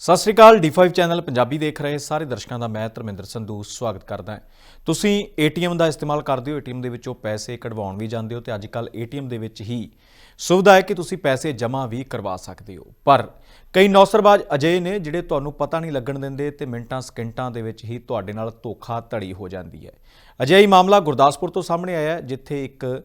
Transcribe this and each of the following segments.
ਸਤਿ ਸ਼੍ਰੀ ਅਕਾਲ D5 channel Punjabi ਦੇਖ ਰਹੇ ਸਾਰੇ ਦਰਸ਼ਕਾਂ ਦਾ ਮੈਂ ਧਰਮਿੰਦਰ ਸੰਧੂ ਸਵਾਗਤ ਕਰਦਾ ਹਾਂ। ਤੁਸੀਂ ATM ਦਾ ਇਸਤੇਮਾਲ ਕਰਦੇ ਹੋ ATM ਦੇ ਵਿੱਚੋਂ ਪੈਸੇ ਕਢਵਾਉਣ ਵੀ ਜਾਂਦੇ ਹੋ ਤੇ ਅੱਜ ਕੱਲ ATM ਦੇ ਵਿੱਚ ਹੀ ਸੁਵਿਧਾ ਹੈ ਕਿ ਤੁਸੀਂ ਪੈਸੇ ਜਮ੍ਹਾਂ ਵੀ ਕਰਵਾ ਸਕਦੇ ਹੋ। ਪਰ ਕਈ ਨੌਸਰਬਾਜ਼ ਅਜਿਹੇ ਨੇ ਜਿਹੜੇ ਤੁਹਾਨੂੰ ਪਤਾ ਨਹੀਂ ਲੱਗਣ ਦਿੰਦੇ ਤੇ ਮਿੰਟਾਂ, ਸਕਿੰਟਾਂ ਦੇ ਵਿੱਚ ਹੀ ਤੁਹਾਡੇ ਨਾਲ ਧੋਖਾ ਧੜੀ ਹੋ ਜਾਂਦੀ ਹੈ। ਅਜਿਹਾ ਹੀ ਮਾਮਲਾ ਗੁਰਦਾਸਪੁਰ ਤੋਂ ਸਾਹਮਣੇ ਆਇਆ ਜਿੱਥੇ ਇੱਕ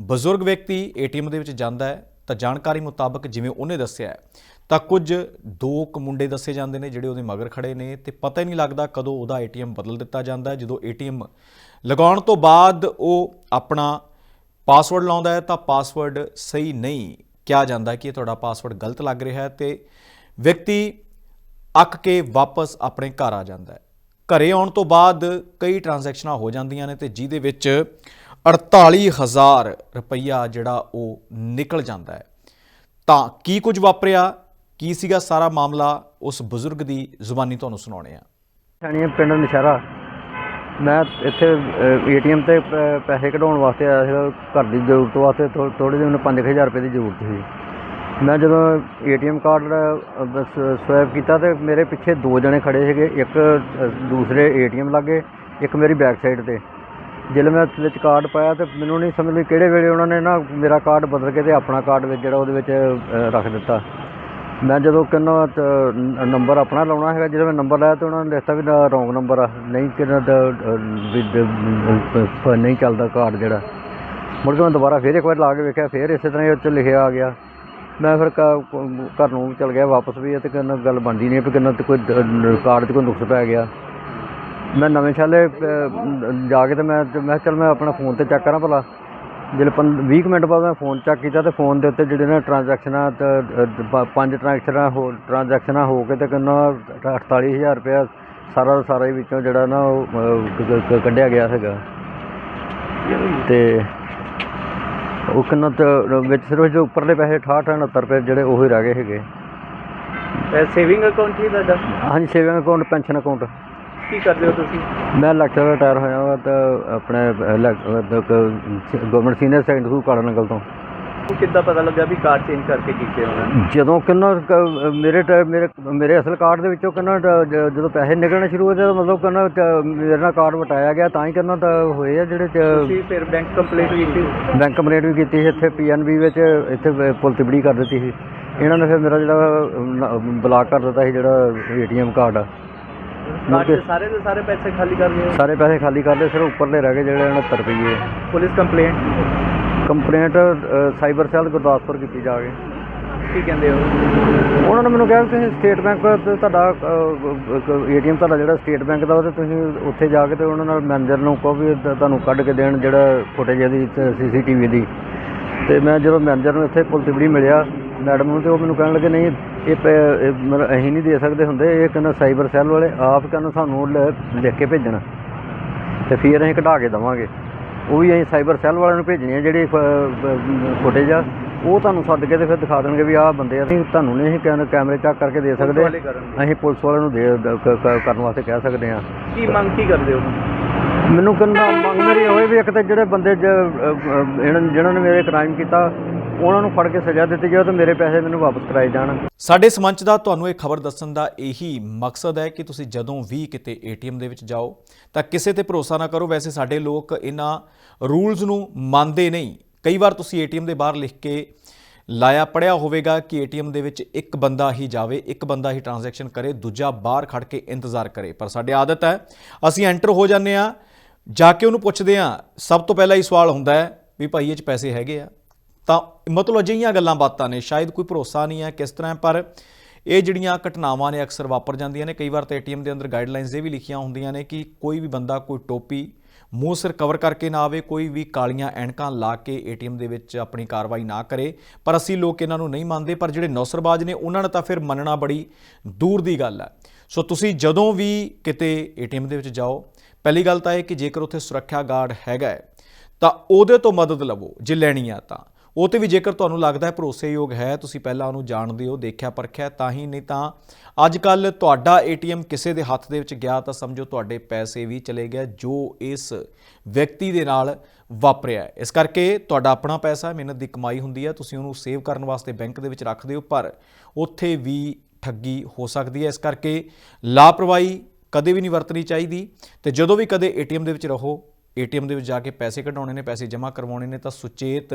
ਬਜ਼ੁਰਗ ਵਿਅਕਤੀ ATM ਦੇ ਵਿੱਚ ਜਾਂਦਾ ਹੈ। ਤਾਂ ਜਾਣਕਾਰੀ ਮੁਤਾਬਕ ਜਿਵੇਂ ਉਹਨੇ ਦੱਸਿਆ ਤਾਂ ਕੁਝ ਦੋ ਕੁ ਮੁੰਡੇ ਦੱਸੇ ਜਾਂਦੇ ਨੇ ਜਿਹੜੇ ਉਹਦੇ ਮਗਰ ਖੜੇ ਨੇ ਤੇ ਪਤਾ ਹੀ ਨਹੀਂ ਲੱਗਦਾ ਕਦੋਂ ਉਹਦਾ ATM ਬਦਲ ਦਿੱਤਾ ਜਾਂਦਾ ਹੈ। ਜਦੋਂ ATM ਲਗਾਉਣ ਤੋਂ ਬਾਅਦ ਉਹ ਆਪਣਾ ਪਾਸਵਰਡ ਲਾਉਂਦਾ ਹੈ, ਤਾਂ ਪਾਸਵਰਡ ਸਹੀ ਨਹੀਂ ਕਿਹਾ ਜਾਂਦਾ ਕਿ ਇਹ ਤੁਹਾਡਾ ਪਾਸਵਰਡ ਗਲਤ ਲੱਗ ਰਿਹਾ ਹੈ ਤੇ ਵਿਅਕਤੀ ਅੱਕ ਕੇ ਵਾਪਸ ਆਪਣੇ ਘਰ ਆ ਜਾਂਦਾ ਹੈ। ਘਰੇ ਆਉਣ ਤੋਂ ਬਾਅਦ ਕਈ ਟ੍ਰਾਂਜੈਕਸ਼ਨਾਂ ਹੋ ਜਾਂਦੀਆਂ ਨੇ ਤੇ ਜਿਹਦੇ ਵਿੱਚ 48000 ਰੁਪਈਆ ਜਿਹੜਾ ਉਹ ਨਿਕਲ ਜਾਂਦਾ ਹੈ। ਤਾਂ ਕੀ ਕੁਝ ਵਾਪਰਿਆ? ਕੀ ਸੀਗਾ ਸਾਰਾ ਮਾਮਲਾ ਉਸ ਬਜ਼ੁਰਗ ਦੀ ਜ਼ੁਬਾਨੀ ਤੁਹਾਨੂੰ ਸੁਣਾਉਣੇ ਆ? ਸਾਨੀਆ ਪਿੰਡ ਨਸ਼ਹਿਰਾ। ਮੈਂ ਇੱਥੇ ਏਟੀਐਮ ਤੇ ਪ- ਪੈਸੇ ਕਢਾਉਣ ਵਾਸਤੇ ਆਇਆ ਸੀਗਾ ਘਰ ਦੀ ਜ਼ਰੂਰਤ ਵਾਸਤੇ ਥੋੜੇ ਜਿਹੇ ਮੈਨੂੰ 5000 ਰੁਪਏ ਦੀ ਜ਼ਰੂਰਤ ਸੀ। ਮੈਂ ਜਦੋਂ ਏਟੀਐਮ ਕਾਰਡ ਸਵੈਪ ਕੀਤਾ ਤੇ ਮੇਰੇ ਪਿੱਛੇ ਦੋ ਜਣੇ ਖੜੇ ਸੀਗੇ ਇੱਕ ਅ, ਦੂਸਰੇ ਏਟੀਐਮ ਲਾਗੇ ਇੱਕ ਮੇਰੀ ਬੈਕ ਸਾਈਡ ਤੇ। ਜਦੋਂ ਮੈਂ ਉਸ ਵਿੱਚ ਕਾਰਡ ਪਾਇਆ ਤੇ ਮੈਨੂੰ ਨਹੀਂ ਸਮਝ ਲਈ ਕਿਹੜੇ ਵੇਲੇ ਉਹਨਾਂ ਨੇ ਨਾ ਮੇਰਾ ਕਾਰਡ ਬਦਲ ਕੇ ਤੇ ਆਪਣਾ ਕਾਰਡ ਵਿੱਚ ਜਿਹੜਾ ਉਹਦੇ ਵਿੱਚ ਅ, ਰੱਖ ਦਿੱਤਾ। ਮੈਂ ਜਦੋਂ ਕਿੰਨਾ ਨੰਬਰ ਆਪਣਾ ਲਾਉਣਾ ਹੈਗਾ ਜਦੋਂ ਮੈਂ ਨੰਬਰ ਲਾਇਆ ਤਾਂ ਉਹਨਾਂ ਨੇ ਲਿਖਤਾ ਵੀ ਨਾ ਰੋਂਗ ਨੰਬਰ ਆ, ਨਹੀਂ ਕਿੰਨਾ ਦਾ ਨਹੀਂ ਚੱਲਦਾ ਕਾਰਡ ਜਿਹੜਾ। ਮੁੜ ਕੇ ਮੈਂ ਦੁਬਾਰਾ ਫਿਰ ਇੱਕ ਵਾਰ ਲਾ ਕੇ ਵੇਖਿਆ, ਫਿਰ ਇਸੇ ਤਰ੍ਹਾਂ ਹੀ ਉਹ 'ਚ ਲਿਖਿਆ ਆ ਗਿਆ। ਮੈਂ ਫਿਰ ਘ- ਘਰ ਨੂੰ ਚਲ ਗਿਆ ਵਾਪਸ ਵੀ, ਇਹ ਤੇ ਕਿੰਨਾ ਗੱਲ ਬਣਦੀ ਨਹੀਂ, ਵੀ ਕਿੰਨਾ ਤੇ ਕੋਈ ਕਾਰਡ 'ਚ ਕੋਈ ਨੁਕਸ ਪੈ ਗਿਆ। ਮੈਂ ਨਵੇਂ ਸ਼ਾਲੇ ਜਾ ਕੇ ਤੇ ਮੈਂ ਮੈਂ ਕਿਹਾ ਚੱਲ ਮੈਂ ਆਪਣਾ ਫੋਨ ਤੇ ਚੈੱਕ ਕਰਾਂ ਭਲਾ। ਜਦੋਂ 20 ਕੁ ਮਿੰਟ ਬਾਅਦ ਮੈਂ ਫੋਨ ਚੈੱਕ ਕੀਤਾ ਤੇ ਫੋਨ ਦੇ ਉੱਤੇ ਜਿਹੜੇ ਨੇ ਟ੍ਰਾਂਜੈਕਸ਼ਨਾਂ ਪੰਜ ਟ੍ਰਾਂਜੈਕਸ਼ਨਾਂ ਹੋ ਟ੍ਰਾਂਜੈਕਸ਼ਨਾਂ ਹੋ ਕੇ ਤੇ ਕਿੰਨਾ 48000 ਰੁਪਇਆ ਸਾਰਾ ਦਾ ਸਾਰਾ ਹੀ ਵਿੱਚੋਂ ਜਿਹੜਾ ਨਾ ਉਹ ਕੱਢਿਆ ਗਿਆ ਹੈਗਾ ਤੇ ਉਹ ਕਿੰਨਾ ਤੇ ਵਿੱਚ ਸਿਰਫ ਜੋ ਉੱਪਰਲੇ ਪੈਸੇ 68 69 ਰੁਪਏ ਜਿਹੜੇ ਉਹ ਹੀ ਰਹਿ ਗਏ ਹੈਗੇ ਸੇਵਿੰਗ ਅਕਾਊਂਟ ਹੀ ਤੁਹਾਡਾ? ਹਾਂਜੀ ਸੇਵਿੰਗ ਅਕਾਊਂਟ ਪੈਨਸ਼ਨ ਅਕਾਊਂਟ ਕੀ ਕਰਦੇ ਹੋ ਤੁਸੀਂ? ਮੈਂ ਲੈਕਚਰ ਰਿਟਾਇਰ ਹੋਇਆ ਵਾ ਤਾਂ ਆਪਣੇ ਗਵਰਨਮੈਂਟ ਸੀਨੀਅਰ ਸੈਕੰਡਰੀ ਸਕੂਲ ਕਾੜਾ ਨਗਲ ਤੋਂ। ਕਿੱਦਾਂ ਪਤਾ ਲੱਗਾ ਵੀ ਕਾਰਡ ਚੇਂਜ ਕਰਕੇ ਕੀਤੇ ਹੋਣਾ? ਜਦੋਂ ਕਿੰਨਾ ਕ- ਮੇਰੇ ਟ- ਮੇਰੇ ਮੇਰੇ ਅਸਲ ਕਾਰਡ ਦੇ ਵਿੱਚੋਂ ਕਿੰਨਾ ਟ- ਜ- ਜਦੋਂ ਪੈਸੇ ਨਿਕਲਣੇ ਸ਼ੁਰੂ ਹੋਏ ਤਾਂ ਮਤਲਬ ਕਿੰਨਾ ਟ- ਮੇਰੇ ਨਾਲ ਕਾਰਡ ਵਟਾਇਆ ਗਿਆ ਤਾਂ ਹੀ ਕਿੰਨਾ ਤਾਂ ਹੋਏ ਆ ਜਿਹੜੇ ਚ- ਤੁਸੀਂ ਫਿਰ ਬੈਂਕ ਕੰਪਲੇਂਟ ਕੀਤੀ? ਬੈਂਕ ਕੰਪਲੇਂਟ ਵੀ ਕੀਤੀ ਸੀ ਇੱਥੇ ਪੀਐਨਬੀ ਵਿੱਚ ਇੱਥੇ ਬ- ਪੁਲ ਤਿਬੜੀ ਕਰ ਦਿੱਤੀ ਸੀ। ਇਹਨਾਂ ਨੇ ਫਿਰ ਮੇਰਾ ਜਿਹੜਾ ਬਲਾਕ ਕਰ ਦਿੱਤਾ ਸੀ ਜਿਹੜਾ ਏਟੀਐਮ ਕਾਰਡ ਆ ਮੁੜ ਕੇ ਸਾਰੇ ਦੇ ਸਾਰੇ ਪੈਸੇ ਖਾਲੀ ਕਰ ਲਏ। ਸਾਰੇ ਪੈਸੇ ਖਾਲੀ ਕਰ ਲਏ ਸਿਰਫ ਉੱਪਰਲੇ ਰਹਿ ਗਏ ਜਿਹੜੇ 69 ਰੁਪਏ police complaint? Complaint cyber cell Gurdaspur ਕੀਤੀ ਜਾ ਕੇ ਕੀ ਕਹਿੰਦੇ ਹੋ? ਉਹਨਾਂ ਨੇ ਮੈਨੂੰ ਕਿਹਾ ਤੁਸੀਂ ਸਟੇਟ ਬੈਂਕ ਤੁਹਾਡਾ ਏਟੀਐਮ ਤੁਹਾਡਾ ਜਿਹੜਾ ਸਟੇਟ ਬੈਂਕ ਦਾ ਉਹ ਤੇ ਤੁਸੀਂ ਉੱਥੇ ਜਾ ਕੇ ਤੇ ਉਹਨਾਂ ਨਾਲ ਮੈਨੇਜਰ ਨੂੰ ਕਹੋ ਵੀ ਤੁਹਾਨੂੰ ਕੱਢ ਕੇ ਦੇਣ ਜਿਹੜਾ ਫੁਟੇਜ ਇਹਦੀ ਸੀਸੀਟੀਵੀ ਦੀ। ਤੇ ਮੈਂ ਜਦੋਂ ਮੈਨੇਜਰ ਨੂੰ ਇੱਥੇ ਪੁਲ ਤਿਬੜੀ ਮਿਲਿਆ ਮੈਡਮ ਨੂੰ ਤੇ ਉਹ ਮੈਨੂੰ ਕਹਿਣ ਲੱਗੇ ਨਹੀਂ ਇਹ ਮਤਲਬ ਅਸੀਂ ਨਹੀਂ ਦੇ ਸਕਦੇ ਹੁੰਦੇ ਇਹ ਕਹਿੰਦਾ ਸਾਈਬਰ ਸੈੱਲ ਵਾਲੇ ਆਪ ਕਹਿੰਦਾ ਸਾਨੂੰ ਲਿਖ ਕੇ ਭੇਜਣ। ਤੇ ਫਿਰ ਅਸੀਂ ਕਢਾ ਕੇ ਦੇਵਾਂਗੇ। ਉਹ ਵੀ ਅਸੀਂ ਸਾਈਬਰ ਸੈੱਲ ਵਾਲਿਆਂ ਨੂੰ ਭੇਜਣੀ ਆ ਜਿਹੜੀ ਫੁਟੇਜ ਆ ਉਹ ਤੁਹਾਨੂੰ ਸੱਦ ਕੇ ਤੇ ਫਿਰ ਦਿਖਾ ਦੇਣਗੇ ਵੀ ਆਹ ਬੰਦੇ ਆ। ਅਸੀਂ ਤੁਹਾਨੂੰ ਨਹੀਂ ਅਸੀਂ ਕੈਮ- ਕੈਮਰੇ ਚੈੱਕ ਕਰਕੇ ਦੇ ਸਕਦੇ ਅਸੀਂ ਪੁਲਿਸ ਵਾਲਿਆਂ ਨੂੰ ਦੇ ਕਰਨ ਵਾਸਤੇ ਕਹਿ ਸਕਦੇ ਹਾਂ ਕੀ ਮੰਗ ਕੀ ਕਰਦੇ ਹੋ? ਮੈਨੂੰ ਕਹਿੰਦਾ ਮੰਗ ਮੇਰੀ ਹੋਏ ਵੀ ਇੱਕ ਤਾਂ ਜਿਹੜੇ ਬੰਦੇ ਜਿਹਨਾਂ ਨੇ ਮੇਰੇ ਕ੍ਰਾਈਮ ਕੀਤਾ ਉਹਨਾਂ ਨੂੰ ਫੜ ਕੇ ਸਜ਼ਾ ਦਿੱਤੀ ਜਾਵੇ ਤੇ ਮੇਰੇ ਪੈਸੇ ਮੈਨੂੰ ਵਾਪਸ ਕਰਾਏ ਜਾਣ। ਸਾਡੇ ਸਮੰਚ ਦਾ ਤੁਹਾਨੂੰ ਇਹ ਖਬਰ ਦੱਸਣ ਦਾ ਇਹੀ ਮਕਸਦ ਹੈ ਕਿ ਤੁਸੀਂ ਜਦੋਂ ਵੀ ਕਿਤੇ ATM ਦੇ ਵਿੱਚ ਜਾਓ, ਤਾਂ ਕਿਸੇ ਤੇ ਭਰੋਸਾ ਨਾ ਕਰੋ। ਵੈਸੇ ਸਾਡੇ ਲੋਕ ਇਹਨਾਂ ਰੂਲਸ ਨੂੰ ਮੰਨਦੇ ਨਹੀਂ। ਕਈ ਵਾਰ ਤੁਸੀਂ ATM ਦੇ ਬਾਹਰ ਲਿਖ ਕੇ ਲਾਇਆ ਪੜਿਆ ਹੋਵੇਗਾ ਕਿ ATM ਦੇ ਵਿੱਚ ਇੱਕ ਬੰਦਾ ਹੀ ਜਾਵੇ, ਇੱਕ ਬੰਦਾ ਹੀ ਟ੍ਰਾਂਜੈਕਸ਼ਨ ਕਰੇ, ਦੂਜਾ ਬਾਹਰ ਖੜ ਕੇ ਇੰਤਜ਼ਾਰ ਕਰੇ। ਪਰ ਸਾਡੇ ਆਦਤ ਹੈ, ਅਸੀਂ ਐਂਟਰ ਹੋ ਜਾਂਦੇ ਆ ਜਾ ਕੇ ਉਹਨੂੰ ਪੁੱਛਦੇ ਆ ਸਭ ਤੋਂ ਪਹਿਲਾਂ ਇਹ ਸਵਾਲ ਹੁੰਦਾ ਹੈ ਵੀ ਭਾਈ ਇਹ 'ਚ ਪੈਸੇ ਹੈਗੇ ਆ? ਤਾਂ ਮਤਲਬ ਅਜਿਹੀਆਂ ਗੱਲਾਂ ਬਾਤਾਂ ਨੇ, ਸ਼ਾਇਦ ਕੋਈ ਭਰੋਸਾ ਨਹੀਂ ਹੈ ਕਿਸ ਤਰ੍ਹਾਂ, ਪਰ ਇਹ ਜਿਹੜੀਆਂ ਘਟਨਾਵਾਂ ਨੇ ਅਕਸਰ ਵਾਪਰ ਜਾਂਦੀਆਂ ਨੇ, ਕਈ ਵਾਰ ਤਾਂ ਏਟੀਐਮ ਦੇ ਅੰਦਰ ਗਾਈਡਲਾਈਨਸ ਇਹ ਵੀ ਲਿਖੀਆਂ ਹੁੰਦੀਆਂ ਨੇ ਕਿ ਕੋਈ ਵੀ ਬੰਦਾ ਕੋਈ ਟੋਪੀ ਮੂੰਹ ਸਿਰ ਕਵਰ ਕਰਕੇ ਨਾ ਆਵੇ, ਕੋਈ ਵੀ ਕਾਲੀਆਂ ਐਨਕਾਂ ਲਾ ਕੇ ਏਟੀਐਮ ਦੇ ਵਿੱਚ ਆਪਣੀ ਕਾਰਵਾਈ ਨਾ ਕਰੇ। ਪਰ ਅਸੀਂ ਲੋਕ ਇਹਨਾਂ ਨੂੰ ਨਹੀਂ ਮੰਨਦੇ, ਪਰ ਜਿਹੜੇ ਨੌਸਰਬਾਜ਼ ਨੇ ਉਹਨਾਂ ਨੇ ਤਾਂ ਫਿਰ ਮੰਨਣਾ ਬੜੀ ਦੂਰ ਦੀ ਗੱਲ ਹੈ। ਸੋ ਤੁਸੀਂ ਜਦੋਂ ਵੀ ਕਿਤੇ ਏਟੀਐਮ ਦੇ ਵਿੱਚ ਜਾਓ, ਪਹਿਲੀ ਗੱਲ ਤਾਂ ਇਹ ਕਿ ਜੇਕਰ ਉੱਥੇ ਸੁਰੱਖਿਆ ਗਾਰਡ ਹੈਗਾ ਤਾਂ ਉਹਦੇ ਤੋਂ ਮਦਦ ਲਵੋ, ਜੇ ਲੈਣੀ ਆ ਤਾਂ। ਉਹ ਤੇ ਵੀ ਜੇਕਰ ਤੁਹਾਨੂੰ ਲੱਗਦਾ ਹੈ ਭਰੋਸੇਯੋਗ ਹੈ, ਤੁਸੀਂ ਪਹਿਲਾਂ ਉਹਨੂੰ ਜਾਣਦੇ ਹੋ ਦੇਖਿਆ ਪਰਖਿਆ, ਤਾਂ ਹੀ ਨਹੀਂ ਤਾਂ ਅੱਜ ਕੱਲ ਤੁਹਾਡਾ ਏਟੀਐਮ ਕਿਸੇ ਦੇ ਹੱਥ ਦੇ ਵਿੱਚ ਗਿਆ ਤਾਂ ਸਮਝੋ ਤੁਹਾਡੇ ਪੈਸੇ ਵੀ ਚਲੇ ਗਏ ਜੋ ਇਸ ਵਿਅਕਤੀ ਦੇ ਨਾਲ ਵਾਪਰਿਆ ਇਸ ਕਰਕੇ ਤੁਹਾਡਾ ਆਪਣਾ ਪੈਸਾ, ਮਿਹਨਤ ਦੀ ਕਮਾਈ ਹੁੰਦੀ ਹੈ, ਤੁਸੀਂ ਉਹਨੂੰ ਸੇਵ ਕਰਨ ਵਾਸਤੇ ਬੈਂਕ ਦੇ ਵਿੱਚ ਰੱਖਦੇ ਹੋ ਪਰ ਉੱਥੇ ਵੀ ਠੱਗੀ ਹੋ ਸਕਦੀ ਹੈ। ਇਸ ਕਰਕੇ ਲਾਪਰਵਾਹੀ ਕਦੇ ਵੀ ਨਹੀਂ ਵਰਤਣੀ ਚਾਹੀਦੀ ਤੇ ਜਦੋਂ ਵੀ ਕਦੇ ਏਟੀਐਮ ਦੇ ਵਿੱਚ ਰਹੋ, ਏਟੀਐਮ ਦੇ ਵਿੱਚ ਜਾ ਕੇ ਪੈਸੇ ਕਢਾਉਣੇ ਨੇ, ਪੈਸੇ ਜਮ੍ਹਾਂ ਕਰਵਾਉਣੇ ਨੇ, ਤਾਂ ਸੁਚੇਤ